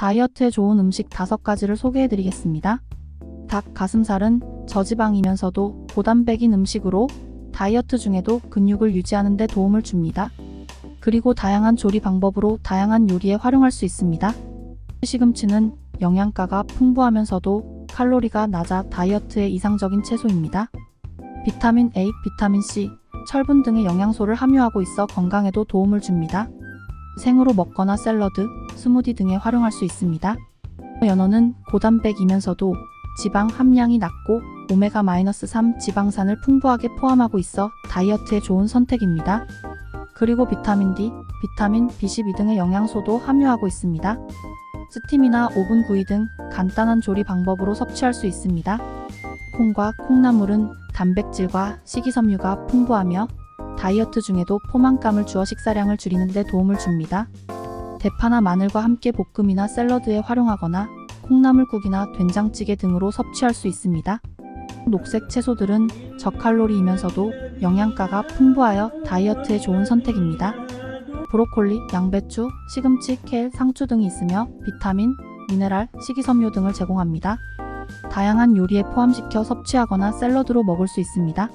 다이어트에 좋은 음식 5가지를 소개해 드리겠습니다. 닭 가슴살은 저지방이면서도 고단백인 음식으로 다이어트 중에도 근육을 유지하는 데 도움을 줍니다. 그리고 다양한 조리 방법으로 다양한 요리에 활용할 수 있습니다. 시금치는 영양가가 풍부하면서도 칼로리가 낮아 다이어트에 이상적인 채소입니다. 비타민 A, 비타민 C, 철분 등의 영양소를 함유하고 있어 건강에도 도움을 줍니다. 생으로 먹거나 샐러드, 스무디 등에 활용할 수 있습니다. 연어는 고단백이면서도 지방 함량이 낮고 오메가-3 지방산을 풍부하게 포함하고 있어 다이어트에 좋은 선택입니다. 그리고 비타민 D, 비타민 B12 등의 영양소도 함유하고 있습니다. 스팀이나 오븐 구이 등 간단한 조리 방법으로 섭취할 수 있습니다. 콩과 콩나물은 단백질과 식이섬유가 풍부하며 다이어트 중에도 포만감을 주어 식사량을 줄이는 데 도움을 줍니다. 대파나 마늘과 함께 볶음이나 샐러드에 활용하거나 콩나물국이나 된장찌개 등으로 섭취할 수 있습니다. 녹색 채소들은 저칼로리이면서도 영양가가 풍부하여 다이어트에 좋은 선택입니다. 브로콜리, 양배추, 시금치, 켈, 상추 등이 있으며 비타민, 미네랄, 식이섬유 등을 제공합니다. 다양한 요리에 포함시켜 섭취하거나 샐러드로 먹을 수 있습니다.